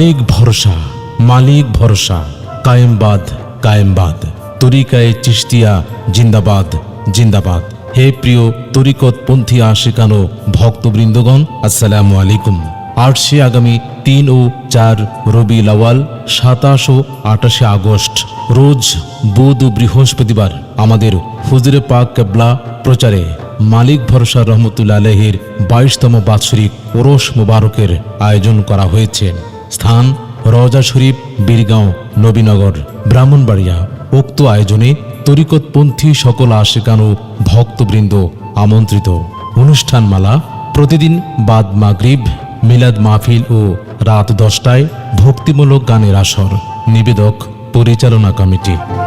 মালিক ভরসা মালিক ভরসা কায়েমবাদ কায়েমবাদ তরিকায় চিস্তিয়া জিন্দাবাদ জিন্দাবাদ। হে প্রিয় তরিকতপন্থী আশিকানো ভক্তবৃন্দগণ, আসসালামু আলাইকুম। আটশে আগামী তিন ও চার রবি লাওয়াল সাতাশ ও আটাশে আগস্ট, রোজ বুধ ও বৃহস্পতিবার আমাদের হুজুরে পাক কেবলা প্রচারে মালিক ভরসা রহমতুল্লা আলহের বাইশতম বাৎসরিক ওরস মোবারকের আয়োজন করা হয়েছে। স্থান রজা শরীফ, বীরগাঁও, নবীনগর। ব্রাহ্মণবাড়িয়া উক্ত আয়োজনে তরিকতপন্থী সকল আশেকান ভক্তবৃন্দ আমন্ত্রিত। অনুষ্ঠানমালা প্রতিদিন বাদ মাগরিব, মিলাদ মাহফিল ও রাত দশটায় ভক্তিমূলক গানের আসর। নিবেদক, পরিচালনা কমিটি।